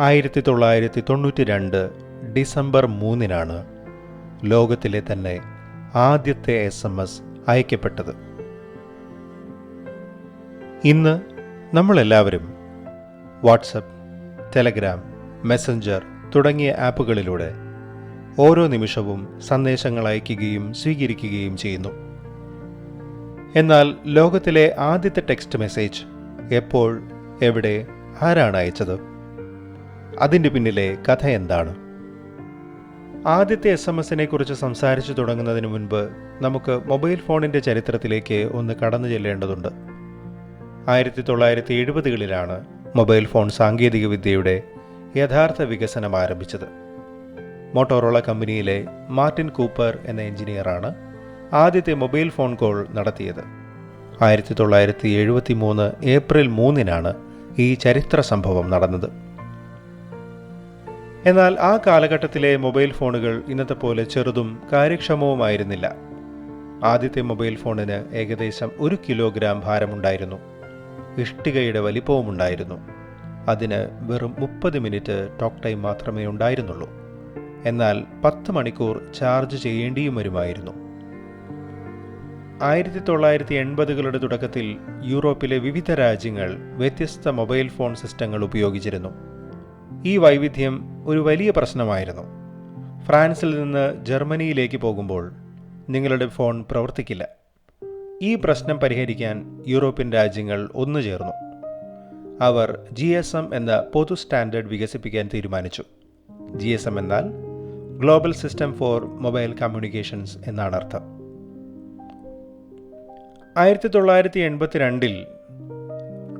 ആയിരത്തി തൊള്ളായിരത്തി തൊണ്ണൂറ്റി രണ്ട് ഡിസംബർ മൂന്നിനാണ് ലോകത്തിലെ തന്നെ ആദ്യത്തെ എസ് എം എസ് അയക്കപ്പെട്ടത്. ഇന്ന് നമ്മളെല്ലാവരും വാട്സപ്പ് ടെലഗ്രാം മെസ്സഞ്ചർ തുടങ്ങിയ ആപ്പുകളിലൂടെ ഓരോ നിമിഷവും സന്ദേശങ്ങൾ അയക്കുകയും സ്വീകരിക്കുകയും ചെയ്യുന്നു. എന്നാൽ ലോകത്തിലെ ആദ്യത്തെ ടെക്സ്റ്റ് മെസ്സേജ് എപ്പോൾ എവിടെ ആരാണ് അയച്ചത്? അതിന്റെ പിന്നിലെ കഥ എന്താണ്? ആദ്യത്തെ എസ് എം എസിനെ കുറിച്ച് സംസാരിച്ചു തുടങ്ങുന്നതിന് മുൻപ് നമുക്ക് മൊബൈൽ ഫോണിന്റെ ചരിത്രത്തിലേക്ക് ഒന്ന് കടന്നു ചെല്ലേണ്ടതുണ്ട്. ആയിരത്തി തൊള്ളായിരത്തി എഴുപതുകളിലാണ് മൊബൈൽ ഫോൺ സാങ്കേതികവിദ്യയുടെ യഥാർത്ഥ വികസനം ആരംഭിച്ചത്. മോട്ടോറോള കമ്പനിയിലെ മാർട്ടിൻ കൂപ്പർ എന്ന എഞ്ചിനീയറാണ് ആദ്യത്തെ മൊബൈൽ ഫോൺ കോൾ നടത്തിയത്. ആയിരത്തി തൊള്ളായിരത്തി എഴുപത്തി മൂന്ന് ഏപ്രിൽ മൂന്നിനാണ് ഈ ചരിത്ര സംഭവം നടന്നത്. എന്നാൽ ആ കാലഘട്ടത്തിലെ മൊബൈൽ ഫോണുകൾ ഇന്നത്തെ പോലെ ചെറുതും കാര്യക്ഷമവുമായിരുന്നില്ല. ആദ്യത്തെ മൊബൈൽ ഫോണിന് ഏകദേശം ഒരു കിലോഗ്രാം ഭാരമുണ്ടായിരുന്നു. ഇഷ്ടികയുടെ വലിപ്പവുമുണ്ടായിരുന്നു. അതിന് വെറും മുപ്പത് മിനിറ്റ് ടോക്ക് ടൈം മാത്രമേ ഉണ്ടായിരുന്നുള്ളൂ. എന്നാൽ പത്ത് മണിക്കൂർ ചാർജ് ചെയ്യേണ്ടിയും വരുമായിരുന്നു. ആയിരത്തി തൊള്ളായിരത്തി എൺപതുകളുടെ തുടക്കത്തിൽ യൂറോപ്പിലെ വിവിധ രാജ്യങ്ങൾ വ്യത്യസ്ത മൊബൈൽ ഫോൺ സിസ്റ്റങ്ങൾ ഉപയോഗിച്ചിരുന്നു. ഈ വൈവിധ്യം ഒരു വലിയ പ്രശ്നമായിരുന്നു. ഫ്രാൻസിൽ നിന്ന് ജർമ്മനിയിലേക്ക് പോകുമ്പോൾ നിങ്ങളുടെ ഫോൺ പ്രവർത്തിക്കില്ല. ഈ പ്രശ്നം പരിഹരിക്കാൻ യൂറോപ്യൻ രാജ്യങ്ങൾ ഒന്നുചേർന്നു അവർ ജി എസ് എം എന്ന പൊതു സ്റ്റാൻഡേർഡ് വികസിപ്പിക്കാൻ തീരുമാനിച്ചു. ജി എസ് എം എന്നാൽ global system for mobile communications എന്നാണ് അർത്ഥം. ആയിരത്തി തൊള്ളായിരത്തി എൺപത്തിരണ്ടിൽ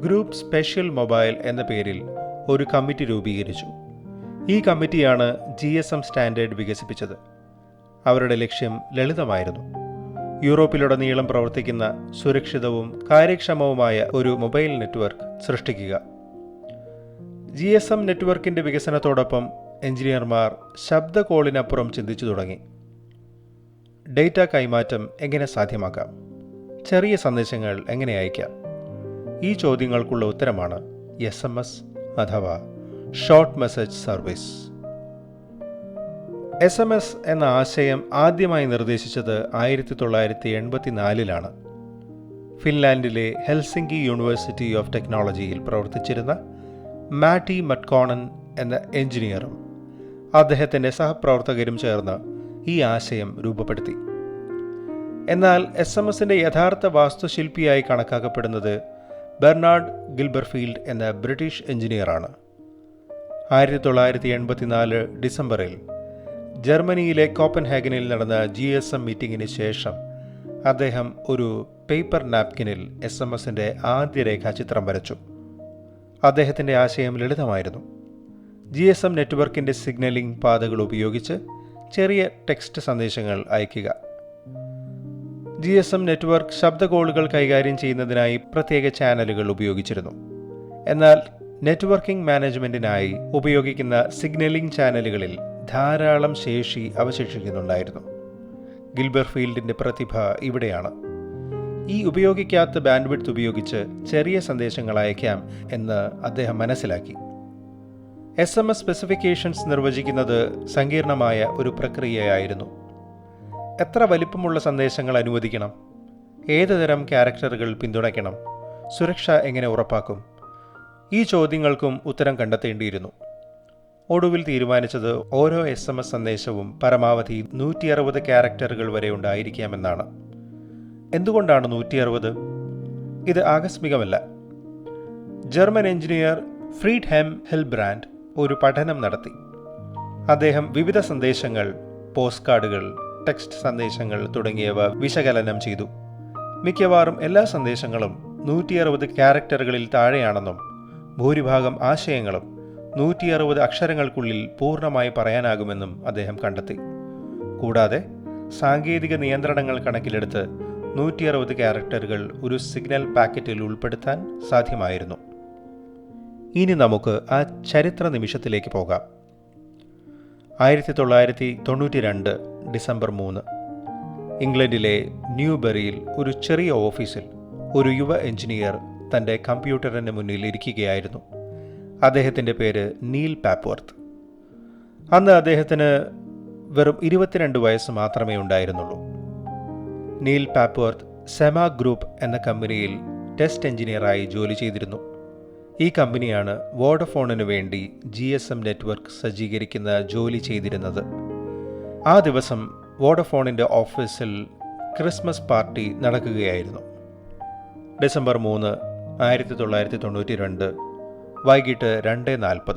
ഗ്രൂപ്പ് സ്പെഷ്യൽ മൊബൈൽ എന്ന പേരിൽ ഒരു കമ്മിറ്റി രൂപീകരിച്ചു. ഈ കമ്മിറ്റിയാണ് ജി എസ് എം സ്റ്റാൻഡേർഡ് വികസിപ്പിച്ചത്. അവരുടെ ലക്ഷ്യം ലളിതമായിരുന്നു. യൂറോപ്പിലുടനീളം പ്രവർത്തിക്കുന്ന സുരക്ഷിതവും കാര്യക്ഷമവുമായ ഒരു മൊബൈൽ നെറ്റ്വർക്ക് സൃഷ്ടിക്കുക. ജി എസ് എം നെറ്റ്വർക്കിന്റെ വികസനത്തോടൊപ്പം എഞ്ചിനീയർമാർ ശബ്ദ കോളിനപ്പുറം ചിന്തിച്ചു തുടങ്ങി. ഡേറ്റ കൈമാറ്റം എങ്ങനെ സാധ്യമാക്കാം? ചെറിയ സന്ദേശങ്ങൾ എങ്ങനെ അയക്കാം? ഈ ചോദ്യങ്ങൾക്കുള്ള ഉത്തരമാണ് എസ് എം എസ്. അഥവാ short message service S M S എന്ന ആശയം ആദ്യമായി നിർദ്ദേശിച്ചത് ആയിരത്തി തൊള്ളായിരത്തി എൺപത്തിനാലിലാണ് ഫിൻലാൻഡിലെ ഹെൽസിംഗി യൂണിവേഴ്സിറ്റി ഓഫ് ടെക്നോളജിയിൽ പ്രവർത്തിച്ചിരുന്ന മാറ്റി മട്കോണൻ എന്ന എഞ്ചിനീയറും അദ്ദേഹത്തിന്റെ സഹപ്രവർത്തകരും ചേർന്ന് ഈ ആശയം രൂപപ്പെടുത്തി. എന്നാൽ എസ് എം എസിന്റെ യഥാർത്ഥ വാസ്തുശില്പിയായി കണക്കാക്കപ്പെടുന്നത് ബെർണാഡ് ഗിൽബർഫീൽഡ് എന്ന ബ്രിട്ടീഷ് എഞ്ചിനീയറാണ്. ആയിരത്തി തൊള്ളായിരത്തി എൺപത്തിനാല് ഡിസംബറിൽ ജർമ്മനിയിലെ കോപ്പൻഹാഗനിൽ നടന്ന ജി എസ് എം മീറ്റിംഗിന് ശേഷം അദ്ദേഹം ഒരു പേപ്പർ നാപ്കിനിൽ എസ് എം എസിന്റെ ആദ്യ രേഖാചിത്രം വരച്ചു. അദ്ദേഹത്തിന്റെ ആശയം ലളിതമായിരുന്നു. ജി എസ് എം നെറ്റ്വർക്കിന്റെ സിഗ്നലിംഗ് പാതകൾ ഉപയോഗിച്ച് ചെറിയ ടെക്സ്റ്റ് സന്ദേശങ്ങൾ അയയ്ക്കുക. ജി എസ് എം നെറ്റ്വർക്ക് ശബ്ദ കോളുകൾ കൈകാര്യം ചെയ്യുന്നതിനായി പ്രത്യേക ചാനലുകൾ ഉപയോഗിച്ചിരുന്നു. എന്നാൽ നെറ്റ്വർക്കിംഗ് മാനേജ്മെന്റിനായി ഉപയോഗിക്കുന്ന സിഗ്നലിംഗ് ചാനലുകളിൽ ധാരാളം ശേഷി അവശേഷിക്കുന്നുണ്ടായിരുന്നു. ഗിൽബർ ഫീൽഡിന്റെ പ്രതിഭ ഇവിടെയാണ്. ഈ ഉപയോഗിക്കാത്ത ബാൻഡ്വിഡ്ത്ത് ഉപയോഗിച്ച് ചെറിയ സന്ദേശങ്ങൾ അയക്കാം എന്ന് അദ്ദേഹം മനസ്സിലാക്കി. എസ് എം എസ് സ്പെസിഫിക്കേഷൻസ് നിർവചിക്കുന്നത് സങ്കീർണമായ ഒരു പ്രക്രിയയായിരുന്നു. എത്ര വലിപ്പമുള്ള സന്ദേശങ്ങൾ അനുവദിക്കണം? ഏത് തരം ക്യാരക്ടറുകൾ പിന്തുണയ്ക്കണം? സുരക്ഷ എങ്ങനെ ഉറപ്പാക്കും? ഈ ചോദ്യങ്ങൾക്കും ഉത്തരം കണ്ടെത്തേണ്ടിയിരുന്നു. ഒടുവിൽ തീരുമാനിച്ചത് ഓരോ എസ് എം എസ് സന്ദേശവും പരമാവധി നൂറ്റി അറുപത് ക്യാരക്ടറുകൾ വരെ ഉണ്ടായിരിക്കാമെന്നാണ്. എന്തുകൊണ്ടാണ് നൂറ്റി അറുപത് ഇത് ആകസ്മികമല്ല. German engineer Friedhelm Hillebrand ഒരു പഠനം നടത്തി. അദ്ദേഹം വിവിധ സന്ദേശങ്ങൾ പോസ്റ്റ് കാർഡുകൾ ടെക്സ്റ്റ് സന്ദേശങ്ങൾ തുടങ്ങിയവ വിശകലനം ചെയ്തു. മിക്കവാറും എല്ലാ സന്ദേശങ്ങളും നൂറ്റി അറുപത് ക്യാരക്ടറുകളിൽ താഴെയാണെന്നും ഭൂരിഭാഗം ആശയങ്ങളും നൂറ്റി അറുപത് അക്ഷരങ്ങൾക്കുള്ളിൽ പൂർണമായി പറയാനാകുമെന്നും അദ്ദേഹം കണ്ടെത്തി. കൂടാതെ സാങ്കേതിക നിയന്ത്രണങ്ങൾ കണക്കിലെടുത്ത് നൂറ്റി അറുപത് ക്യാരക്ടറുകൾ ഒരു സിഗ്നൽ പാക്കറ്റിൽ ഉൾപ്പെടുത്താൻ സാധ്യമായിരുന്നു. ഇനി നമുക്ക് ആ ചരിത്ര നിമിഷത്തിലേക്ക് പോകാം. ആയിരത്തി തൊള്ളായിരത്തി തൊണ്ണൂറ്റി രണ്ട് ഡിസംബർ മൂന്ന്. ഇംഗ്ലണ്ടിലെ ന്യൂബെറിയിൽ ഒരു ചെറിയ ഓഫീസിൽ ഒരു യുവ എഞ്ചിനീയർ തന്റെ കമ്പ്യൂട്ടറിന് മുന്നിൽ ഇരിക്കുകയായിരുന്നു. അദ്ദേഹത്തിന്റെ പേര് നീൽ പാപ്വർത്ത്. അന്ന് അദ്ദേഹത്തിന് വെറും ഇരുപത്തിരണ്ട് വയസ്സ് മാത്രമേ ഉണ്ടായിരുന്നുള്ളൂ. നീൽ പാപ്വർത്ത് സെമ ഗ്രൂപ്പ് എന്ന കമ്പനിയിൽ ടെസ്റ്റ് എഞ്ചിനീയറായി ജോലി ചെയ്തിരുന്നു. ഈ കമ്പനിയാണ് വോഡഫോണിനു വേണ്ടി ജി എസ് എം നെറ്റ്വർക്ക് സജ്ജീകരിക്കുന്ന ജോലി ചെയ്തിരുന്നത്. ആ ദിവസം വോഡഫോണിന്റെ ഓഫീസിൽ ക്രിസ്മസ് പാർട്ടി നടക്കുകയായിരുന്നു. ഡിസംബർ മൂന്ന് ആയിരത്തി തൊള്ളായിരത്തി തൊണ്ണൂറ്റി രണ്ട് വൈകിട്ട് രണ്ട് നാൽപ്പത്.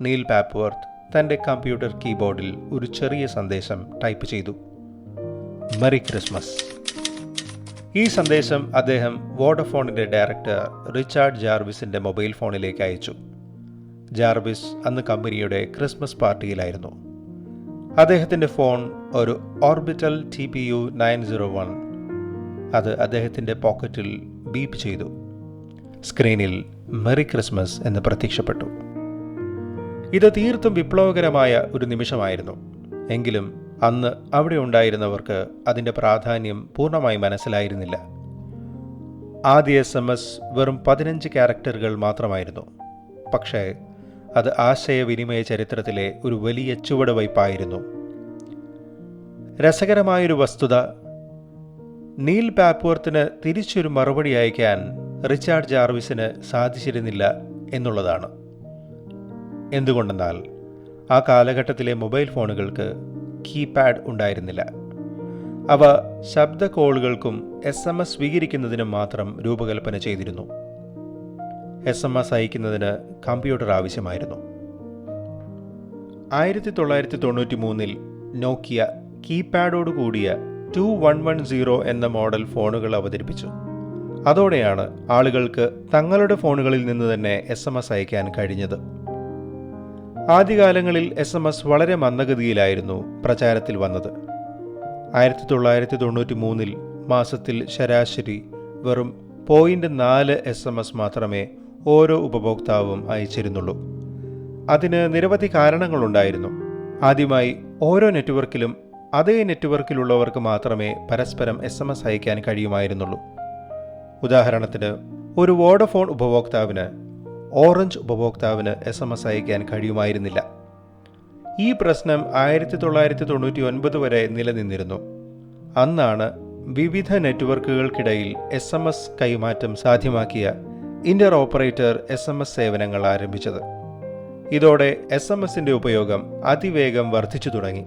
നീൽ പാപ്വർത്ത് തന്റെ കമ്പ്യൂട്ടർ കീബോർഡിൽ ഒരു ചെറിയ സന്ദേശം ടൈപ്പ് ചെയ്തു. Merry Christmas. ഈ സന്ദേശം അദ്ദേഹം വോഡഫോണിന്റെ ഡയറക്ടർ റിച്ചാർഡ് ജാർവിസിന്റെ മൊബൈൽ ഫോണിലേക്ക് അയച്ചു. ജാർവിസ് അന്ന് കമ്പനിയുടെ ക്രിസ്മസ് പാർട്ടിയിലായിരുന്നു. അദ്ദേഹത്തിന്റെ ഫോൺ ഒരു Orbitel T P U nine zero one. അത് അദ്ദേഹത്തിന്റെ പോക്കറ്റിൽ ബീപ്പ് ചെയ്തു. സ്ക്രീനിൽ മെറി ക്രിസ്മസ് എന്ന് പ്രത്യക്ഷപ്പെട്ടു. ഇത് തീർത്തും വിപ്ലവകരമായ ഒരു നിമിഷമായിരുന്നു. എങ്കിലും അന്ന് അവിടെ ഉണ്ടായിരുന്നവർക്ക് അതിന്റെ പ്രാധാന്യം പൂർണമായി മനസ്സിലായിരുന്നില്ല. ആദ്യ എസ് എം എസ് വെറും പതിനഞ്ച് ക്യാരക്ടറുകൾ മാത്രമായിരുന്നു. പക്ഷേ അത് ആശയവിനിമയ ചരിത്രത്തിലെ ഒരു വലിയ ചുവടുവയ്പായിരുന്നു. രസകരമായൊരു വസ്തുത നീൽ പാപ്വർത്തിന് തിരിച്ചൊരു മറുപടി അയക്കാൻ റിച്ചാർഡ് ജാർവിസിന് സാധിച്ചിരുന്നില്ല എന്നുള്ളതാണ്. എന്തുകൊണ്ടെന്നാൽ ആ കാലഘട്ടത്തിലെ മൊബൈൽ ഫോണുകൾക്ക് കീപാഡ് ഉണ്ടായിരുന്നില്ല. അവ ശബ്ദ കോളുകൾക്കും എസ് എം എസ് സ്വീകരിക്കുന്നതിനും മാത്രം രൂപകൽപ്പന ചെയ്തിരുന്നു. എസ് എം എസ് അയക്കുന്നതിന് കമ്പ്യൂട്ടർ ആവശ്യമായിരുന്നു. ആയിരത്തി തൊള്ളായിരത്തി തൊണ്ണൂറ്റി മൂന്നിൽ നോക്കിയ കീപാഡോട് കൂടിയ ടു വൺ വൺ സീറോ എന്ന മോഡൽ ഫോണുകൾ അവതരിപ്പിച്ചു. അതോടെയാണ് ആളുകൾക്ക് തങ്ങളുടെ ഫോണുകളിൽ നിന്ന് തന്നെ എസ് എം എസ് അയക്കാൻ കഴിഞ്ഞത്. ആദ്യകാലങ്ങളിൽ എസ് എം എസ് വളരെ മന്ദഗതിയിലായിരുന്നു പ്രചാരത്തിൽ വന്നത്. ആയിരത്തി തൊള്ളായിരത്തി തൊണ്ണൂറ്റി മൂന്നിൽ മാസത്തിൽ ശരാശരി വെറും പോയിന്റ് നാല് എസ് എം എസ് മാത്രമേ ഓരോ ഉപഭോക്താവും അയച്ചിരുന്നുള്ളൂ. അതിന് നിരവധി കാരണങ്ങളുണ്ടായിരുന്നു. ആദ്യമായി ഓരോ നെറ്റ്വർക്കിലും അതേ നെറ്റ്വർക്കിലുള്ളവർക്ക് മാത്രമേ പരസ്പരം എസ് എം എസ് അയക്കാൻ കഴിയുമായിരുന്നുള്ളൂ. ഉദാഹരണത്തിന് ഒരു വോഡഫോൺ ഉപഭോക്താവിന് ഓറഞ്ച് ഉപഭോക്താവിന് എസ് എം എസ് അയക്കാൻ കഴിയുമായിരുന്നില്ല. ഈ പ്രശ്നം ആയിരത്തി തൊള്ളായിരത്തി തൊണ്ണൂറ്റി ഒൻപത് വരെ നിലനിന്നിരുന്നു. അന്നാണ് വിവിധ നെറ്റ്വർക്കുകൾക്കിടയിൽ എസ് എം എസ് കൈമാറ്റം സാധ്യമാക്കിയ inter operator S M S സേവനങ്ങൾ ആരംഭിച്ചത്. ഇതോടെ എസ് എം എസിന്റെ ഉപയോഗം അതിവേഗം വർദ്ധിച്ചു തുടങ്ങി.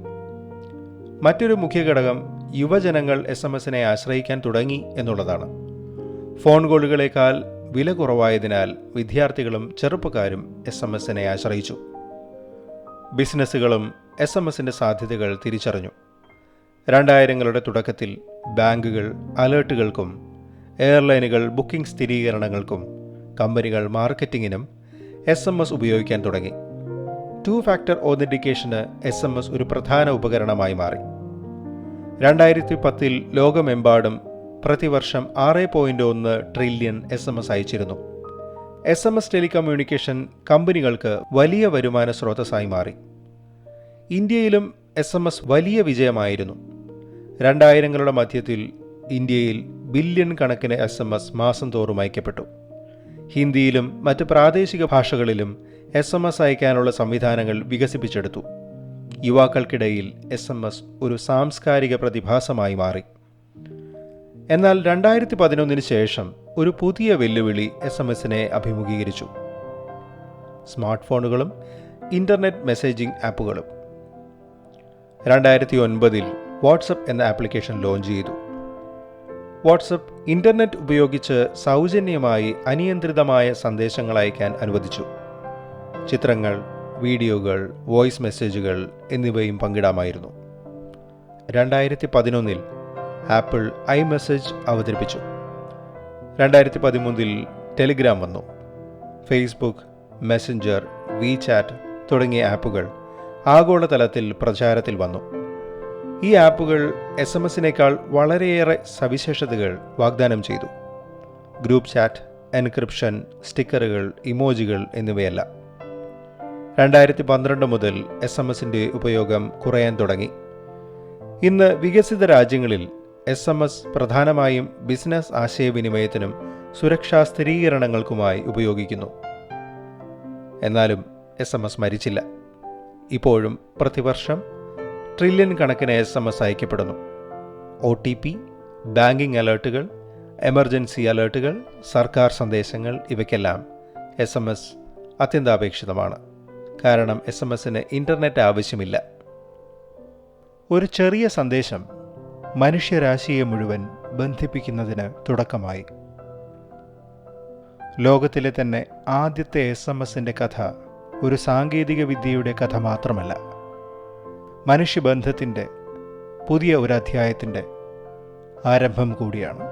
മറ്റൊരു മുഖ്യ ഘടകം യുവജനങ്ങൾ എസ് എം എസിനെ ആശ്രയിക്കാൻ തുടങ്ങി എന്നുള്ളതാണ്. ഫോൺ കോളുകളേക്കാൾ വില കുറവായതിനാൽ വിദ്യാർത്ഥികളും ചെറുപ്പക്കാരും എസ് എം എസിനെ ആശ്രയിച്ചു. ബിസിനസ്സുകളും എസ് എം എസിന്റെ സാധ്യതകൾ തിരിച്ചറിഞ്ഞു. രണ്ടായിരങ്ങളുടെ തുടക്കത്തിൽ ബാങ്കുകൾ അലേർട്ടുകൾക്കും എയർലൈനുകൾ ബുക്കിംഗ് സ്ഥിരീകരണങ്ങൾക്കും കമ്പനികൾ മാർക്കറ്റിങ്ങിനും എസ് എം എസ് ഉപയോഗിക്കാൻ തുടങ്ങി. ടു ഫാക്ടർ ഓതന്റിക്കേഷന് എസ് എം എസ് ഒരു പ്രധാന ഉപകരണമായി മാറി. രണ്ടായിരത്തി പത്തിൽ ലോകമെമ്പാടും പ്രതിവർഷം ആറ് പോയിന്റ് ഒന്ന് ട്രില്യൺ എസ് എം എസ് അയച്ചിരുന്നു. എസ് എം എസ് ടെലികമ്മ്യൂണിക്കേഷൻ കമ്പനികൾക്ക് വലിയ വരുമാന സ്രോതസ്സായി മാറി. ഇന്ത്യയിലും എസ് എം എസ് വലിയ വിജയമായിരുന്നു. രണ്ടായിരങ്ങളുടെ മധ്യത്തിൽ ഇന്ത്യയിൽ ബില്യൺ കണക്കിന് എസ് എം എസ് മാസം തോറും അയക്കപ്പെട്ടു. ഹിന്ദിയിലും മറ്റ് പ്രാദേശിക ഭാഷകളിലും എസ് എം എസ് അയക്കാനുള്ള സംവിധാനങ്ങൾ വികസിപ്പിച്ചെടുത്തു. യുവാക്കൾക്കിടയിൽ എസ് എം എസ് ഒരു സാംസ്കാരിക പ്രതിഭാസമായി മാറി. എന്നാൽ രണ്ടായിരത്തി പതിനൊന്നിന് ശേഷം ഒരു പുതിയ വെല്ലുവിളി എസ് എം എസിനെ അഭിമുഖീകരിച്ചു. സ്മാർട്ട് ഫോണുകളും ഇന്റർനെറ്റ് മെസ്സേജിംഗ് ആപ്പുകളും. രണ്ടായിരത്തി ഒൻപതിൽ വാട്സപ്പ് എന്ന ആപ്ലിക്കേഷൻ ലോഞ്ച് ചെയ്തു. വാട്സപ്പ് ഇന്റർനെറ്റ് ഉപയോഗിച്ച് സൗജന്യമായി അനിയന്ത്രിതമായ സന്ദേശങ്ങൾ അയക്കാൻ അനുവദിച്ചു. ചിത്രങ്ങൾ വീഡിയോകൾ വോയിസ് മെസ്സേജുകൾ എന്നിവയും പങ്കിടാമായിരുന്നു. രണ്ടായിരത്തി പതിനൊന്നിൽ ആപ്പിൾ ഐ മെസ്സേജ് അവതരിപ്പിച്ചു. രണ്ടായിരത്തി പതിമൂന്നിൽ ടെലിഗ്രാം വന്നു. ഫേസ്ബുക്ക് മെസ്സഞ്ചർ വി ചാറ്റ് തുടങ്ങിയ ആപ്പുകൾ ആഗോളതലത്തിൽ പ്രചാരത്തിൽ വന്നു. ഈ ആപ്പുകൾ എസ് എം എസിനേക്കാൾ വളരെയേറെ സവിശേഷതകൾ വാഗ്ദാനം ചെയ്തു. ഗ്രൂപ്പ് ചാറ്റ് എൻക്രിപ്ഷൻ സ്റ്റിക്കറുകൾ ഇമോജികൾ എന്നിവയല്ല. രണ്ടായിരത്തി പന്ത്രണ്ട് മുതൽ എസ് എം എസിന്റെ ഉപയോഗം കുറയാൻ തുടങ്ങി. ഇന്ന് വികസിത രാജ്യങ്ങളിൽ എസ് എം എസ് പ്രധാനമായും ബിസിനസ് ആശയവിനിമയത്തിനും സുരക്ഷാ സ്ഥിരീകരണങ്ങൾക്കുമായി ഉപയോഗിക്കുന്നു. എന്നാലും എസ് എം എസ് മരിച്ചില്ല. ഇപ്പോഴും പ്രതിവർഷം ട്രില്യൺ കണക്കിന് എസ് എം എസ് അയക്കപ്പെടുന്നു. ഒ ടി പി ബാങ്കിംഗ് അലേർട്ടുകൾ എമർജൻസി അലേർട്ടുകൾ സർക്കാർ സന്ദേശങ്ങൾ ഇവയ്ക്കെല്ലാം എസ് എം എസ് അത്യന്താപേക്ഷിതമാണ്. കാരണം എസ് എം എസിന് ഇന്റർനെറ്റ് ആവശ്യമില്ല. ഒരു ചെറിയ സന്ദേശം മനുഷ്യരാശിയെ മുഴുവൻ ബന്ധിപ്പിക്കുന്നതിന് തുടക്കമായി. ലോകത്തിലെ തന്നെ ആദ്യത്തെ എസ് എം എസിന്റെ കഥ ഒരു സാങ്കേതിക വിദ്യയുടെ കഥ മാത്രമല്ല. മനുഷ്യബന്ധത്തിന്റെ പുതിയ ഒരു അധ്യായത്തിന്റെ ആരംഭം കൂടിയാണ്.